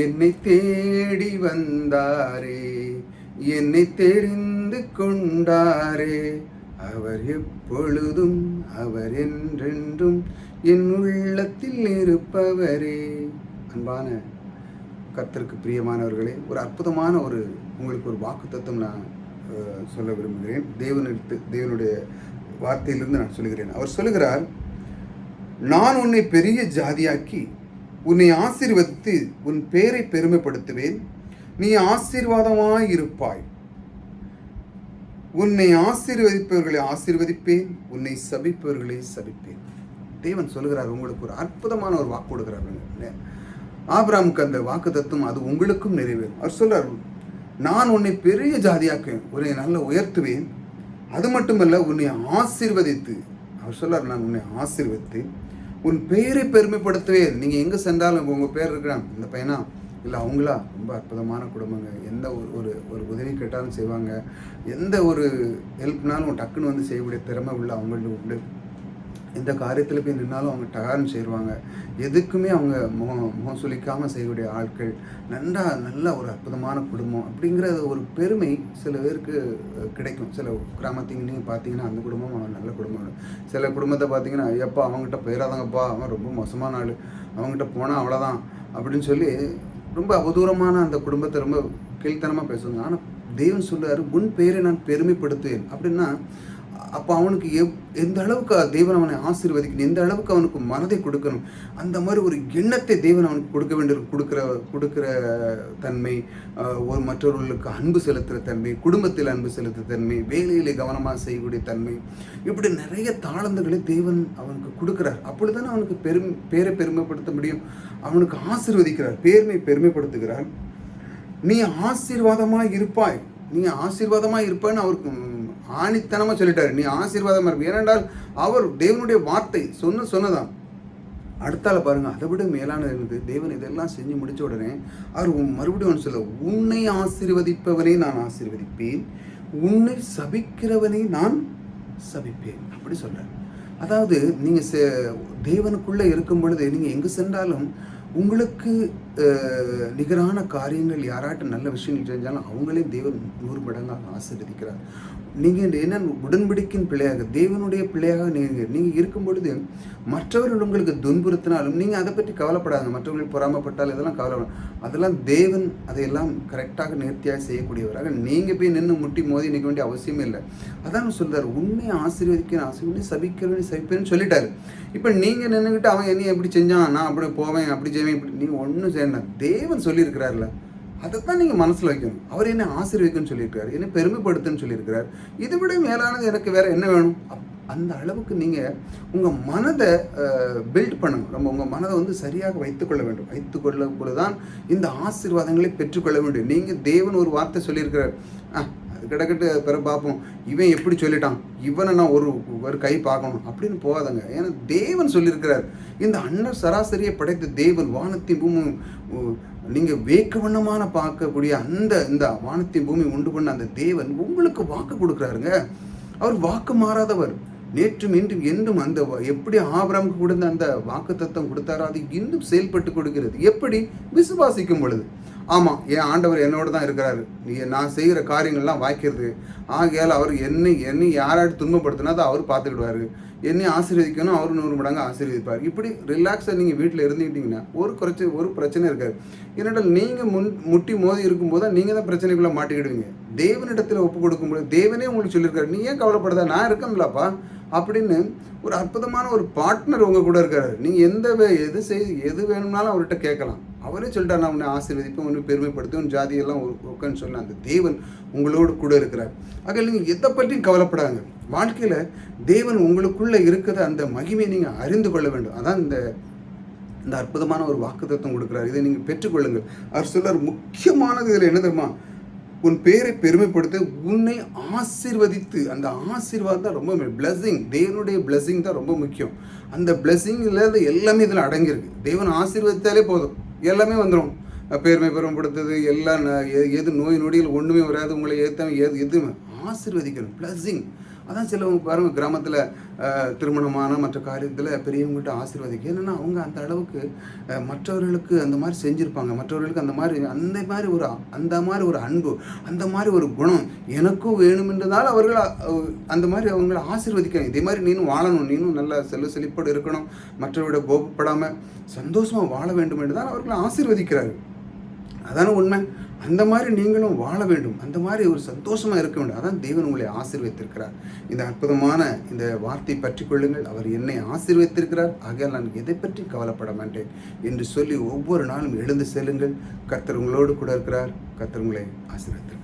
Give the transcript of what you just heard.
என்னை தேடி வந்தாரே என்னை தெரிந்து கொண்டாரே. அவர் எப்பொழுதும் அவர் என்றென்றும் என் உள்ளத்தில் இருப்பவரே. அன்பான கத்திற்கு பிரியமானவர்களே ஒரு அற்புதமான ஒரு உங்களுக்கு ஒரு வாக்கு நான் சொல்ல விரும்புகிறேன். தேவனிடத்து தேவனுடைய வார்த்தையிலிருந்து நான் சொல்லுகிறேன். அவர் சொல்லுகிறார் நான் உன்னை பெரிய ஜாதியாக்கி உன்னை ஆசீர்வதித்து உன் பேரை பெருமைப்படுத்துவேன். நீ ஆசீர்வாதமாய் இருப்பாய் உன்னை ஆசீர்வதிப்பவர்களை ஆசீர்வதிப்பேன். உன்னை சபிப்பவர்களை சபிப்பேன். தேவன் சொல்லுகிறார் உங்களுக்கு ஒரு அற்புதமான ஒரு வாக்கு கொடுக்கிறார். ஆபிராமுக்கு அந்த வாக்கு தத்துவம் அது உங்களுக்கும் நிறைவேறும். அவர் சொல்றார் நான் உன்னை பெரிய ஜாதியாக்குவேன் உன்னை நல்ல உயர்த்துவேன். அது மட்டுமல்ல உன்னை ஆசீர்வதித்து அவர் சொல்றார் நான் உன்னை ஆசீர்வதித்து உன் பெயரை பெருமைப்படுத்துவேன். நீங்கள் எங்கே சென்றாலும் உங்கள் பேர் இருக்கிறான் இந்த பையனா? இல்லை அவங்களா? ரொம்ப அற்புதமான குடும்பங்க. எந்த ஒரு ஒரு ஒரு உதவி கேட்டாலும் செய்வாங்க. எந்த ஒரு ஹெல்ப்னாலும் டக்குன்னு வந்து செய்யக்கூடிய திறமை உள்ள அவங்களுக்கு உண்டு. எந்த காரியத்தில் போய் நின்னாலும் அவங்க டகாரம் செய்வாங்க. எதுக்குமே அவங்க முகம் முகம் சுளிக்காமல் செய்யக்கூடிய ஆட்கள் நன்றா நல்ல ஒரு அற்புதமான குடும்பம் அப்படிங்கிற ஒரு பெருமை சில பேருக்கு கிடைக்கும். சில கிராமத்தையும் நீங்கள் பார்த்தீங்கன்னா அந்த குடும்பம் அவன் நல்ல குடும்பம். சில குடும்பத்தை பார்த்தீங்கன்னா ஐயப்பா அவங்ககிட்ட போயிடாதாங்கப்பா அவன் ரொம்ப மோசமான ஆள் அவங்ககிட்ட போனால் அவ்வளோதான் அப்படின்னு சொல்லி ரொம்ப அவதூறமான அந்த குடும்பத்தை ரொம்ப கீழ்த்தனமாக பேசுவாங்க. ஆனால் தேவன் சொல்றாரு உன் பெயரை நான் பெருமைப்படுத்துவேன். அப்படின்னா அப்போ அவனுக்கு எவ் எந்த அளவுக்கு தேவன் அவனை ஆசீர்வதிக்கணும் எந்த அளவுக்கு அவனுக்கு மனதை கொடுக்கணும் அந்த மாதிரி ஒரு எண்ணத்தை தேவன் அவனுக்கு கொடுக்க வேண்டும் கொடுக்குற கொடுக்குற தன்மை ஒரு மற்றவர்களுக்கு அன்பு செலுத்துகிற தன்மை குடும்பத்தில் அன்பு செலுத்துகிற தன்மை வேலையிலே கவனமாக செய்யக்கூடிய தன்மை இப்படி நிறைய தாளந்துகளை தேவன் அவனுக்கு கொடுக்குறார். அப்பொழுதுதானே அவனுக்கு பெரும் பேரை பெருமைப்படுத்த முடியும். அவனுக்கு ஆசிர்வதிக்கிறார் பேர்மை பெருமைப்படுத்துகிறார். நீ ஆசீர்வாதமாக இருப்பாய் நீ ஆசீர்வாதமாக இருப்பான்னு அவருக்கு ஆணித்தனமாக சொல்லிட்டார். சொல்லிட்டாரு நீ ஆசீர்வாதமாக இருக்கும் ஏனென்றால் அவர் தேவனுடைய வார்த்தை சொன்ன சொன்னதான் அடுத்தால பாருங்க அதை விட மேலானது இருந்தது தேவன் இதெல்லாம் செஞ்சு முடிச்ச உடனே அவர் மறுபடியும் ஒன்று சொல்ல உன்னை ஆசீர்வதிப்பவனை நான் ஆசீர்வதிப்பேன். உன்னை சபிக்கிறவனை நான் சபிப்பேன். அப்படி சொல்கிறார் அதாவது நீங்கள் தேவனுக்குள்ளே இருக்கும் பொழுது நீங்கள் எங்கே சென்றாலும் உங்களுக்கு நிகரான காரியங்கள் யாராட்டும் நல்ல விஷயங்கள் செஞ்சாலும் அவங்களே தேவன் நூறு மடங்காக ஆசீர்வதிக்கிறார். நீங்கள் என்ன உடன்படிக்கின் பிள்ளையாக தேவனுடைய பிள்ளையாக நீங்கள் நீங்கள் இருக்கும் பொழுது மற்றவர்கள் உங்களுக்கு துன்புறுத்தினாலும் நீங்கள் அதை பற்றி கவலைப்படாத மற்றவர்கள் பொறாமப்பட்டால் இதெல்லாம் கவலை அதெல்லாம் தேவன் அதையெல்லாம் கரெக்டாக நேர்த்தியாக செய்யக்கூடியவராக நீங்கள் போய் நின்று முட்டி மோதி நிற்க வேண்டிய அவசியமே இல்லை. அதான் சொல்றாரு உண்மை ஆசீர்வதிக்க ஆசீர்வதி சபிக்கிறவனை சபிப்பேன்னு சொல்லிட்டாரு. இப்போ நீ நீங்கள் நின்றுக்கிட்டு அவன் என்னை எப்படி செஞ்சான் நான் அப்படி போவேன் அப்படி செய்வேன் இப்படி நீங்கள் ஒன்றும் செய்யணும் தேவன் சொல்லியிருக்கிறார்ல. அதைத்தான் நீங்கள் மனசில் வைக்கணும். அவர் என்ன ஆசீர்வதிக்குன்னு சொல்லியிருக்காரு என்ன பெருமைப்படுத்துன்னு சொல்லியிருக்கிறார். இதை விட மேலானது எனக்கு வேற என்ன வேணும்? அப்- அந்த அளவுக்கு நீங்கள் உங்கள் மனதை பில்ட் பண்ணணும். நம்ம உங்கள் மனதை வந்து சரியாக வைத்துக்கொள்ள வேண்டும். வைத்துக்கொள்ள பொழுதுதான் இந்த ஆசீர்வாதங்களை பெற்றுக்கொள்ள வேண்டும். நீங்கள் தேவன் ஒரு வார்த்தை சொல்லியிருக்கிறார். ஆ கிடக்கிட்டு பிற பார்ப்போம். இவன் எப்படி சொல்லிட்டான்? இவனை நான் ஒரு ஒரு கை பார்க்கணும். அப்படின்னு போகாதங்க. ஏன்னா தேவன் சொல்லியிருக்கிறார். இந்த அன்ன சராசரியை படைத்த தேவன் வானத்தின் பூமி நீங்கள் வேக்க வண்ணமான பார்க்கக்கூடிய அந்த இந்த வானத்தின் பூமி உண்டு பண்ண அந்த தேவன் உங்களுக்கு வாக்கு கொடுக்குறாருங்க. அவர் வாக்கு மாறாதவர். நேற்றும் இன்றும் என்றும் அந்த எப்படி ஆபிரமுக்கு கொடுத்த அந்த வாக்கு தத்துவம் கொடுத்தாரோ அது இன்னும் செயல்பட்டு கொடுக்கிறது. எப்படி? விசுவாசிக்கும் பொழுது. ஆமாம் என் ஆண்டவர் என்னோட தான் இருக்கிறாரு. நீ நான் செய்கிற காரியங்கள்லாம் வாய்க்கிறது. ஆகையால் அவர் என்னை என்னை யாராவது துன்பப்படுத்தினா அதை அவர் பார்த்துக்கிடுவார். என்னை ஆசீர்வதிக்கணும் அவர் நூறு மடங்கு ஆசீர்வதிப்பார். இப்படி ரிலாக்ஸாக நீங்கள் வீட்டில் இருந்துக்கிட்டீங்கன்னா ஒரு குறைச்சி ஒரு பிரச்சனை இருக்காது. ஏனென்றால் நீங்கள் முன் முட்டி மோதி இருக்கும்போது நீங்கள் தான் பிரச்சனைக்குள்ளே மாட்டிக்கிடுவீங்க. தேவனிடத்தில் ஒப்பு கொடுக்கும்போது தேவனே உங்களுக்கு சொல்லியிருக்காரு. நீ ஏன் கவலைப்படுதா நான் இருக்கேன்லப்பா. அப்படின்னு ஒரு அற்புதமான ஒரு பார்ட்னர் உங்கள் கூட இருக்காரு. நீங்கள் எந்த வே- எது செய் எது வேணும்னாலும் அவர்கிட்ட கேட்கலாம். அவரே சொல்லிட்டார் நான் உன்னை ஆசீர்வதிப்பேன் உன்னை பெருமைப்படுத்தி உன் ஜாதியெல்லாம் உட்காந்து சொல்ல அந்த தேவன் உங்களோடு கூட இருக்கிறார். ஆக நீங்கள் எதை பற்றியும் கவலைப்படாங்க. வாழ்க்கையில் தேவன் உங்களுக்குள்ளே இருக்கிற அந்த மகிமையை நீங்கள் அறிந்து கொள்ள வேண்டும். அதான் இந்த இந்த அற்புதமான ஒரு வாக்குத்தத்தம் கொடுக்குறாரு. இதை நீங்கள் பெற்றுக்கொள்ளுங்கள். அவர் சொல்றார் முக்கியமானது இதில் என்ன தெரியுமா? உன் பேரை பெருமைப்படுத்த உன்னை ஆசிர்வதித்து அந்த ஆசீர்வாதம் தான் ரொம்ப பிளஸ்ஸிங் தேவனுடைய பிளஸ்ஸிங் தான் ரொம்ப முக்கியம். அந்த பிளஸ்ஸிங்கில் எல்லாமே இதில் அடங்கியிருக்கு. தேவன் ஆசீர்வதித்தாலே போதும். எல்லாமே வந்துடும் பெருமை பெருமைப்படுத்துறது எல்லாம் எது நோய் நொடிகள் ஒன்றுமே வராது உங்களை ஏற்ற எது எதுவுமே. ஆசிர்வதிக்கணும். பிளஸ்ஸிங் அதான் சிலவங்க பாருங்க கிராமத்தில் திருமணமான மற்ற காரியத்தில் பெரியவங்ககிட்ட ஆசீர்வதிக்க. என்னென்னா அவங்க அந்த அளவுக்கு மற்றவர்களுக்கு அந்த மாதிரி செஞ்சுருப்பாங்க. மற்றவர்களுக்கு அந்த மாதிரி அந்த மாதிரி ஒரு அந்த மாதிரி ஒரு அன்பு அந்த மாதிரி ஒரு குணம் எனக்கும் வேணுமென்றதால் அவர்கள் அந்த மாதிரி அவங்கள ஆசீர்வதிக்காங்க இதே மாதிரி நீனும் வாழணும். நீனும் நல்ல செல்வ செழிப்போடு இருக்கணும். மற்றவரோட கோபப்படாமல் சந்தோஷமாக வாழ வேண்டும் என்று தான் அவர்களை ஆசீர்வதிக்கிறார்கள். அதான உண்மை? அந்த மாதிரி நீங்களும் வாழ வேண்டும். அந்த மாதிரி ஒரு சந்தோஷமாக இருக்க வேண்டும். அதான் தேவன் உங்களை ஆசீர்வதித்திருக்கிறார். இந்த அற்புதமான இந்த வார்த்தை பற்றி கொள்ளுங்கள். அவர் என்னை ஆசீர்வதித்திருக்கிறார். ஆகையால் நான் எதை பற்றி கவலைப்பட மாட்டேன் என்று சொல்லி ஒவ்வொரு நாளும் எழுந்து செல்லுங்கள். கர்த்தர் உங்களோடு கூட இருக்கிறார். கர்த்தர் உங்களை ஆசீர்வதித்திருக்கிறார்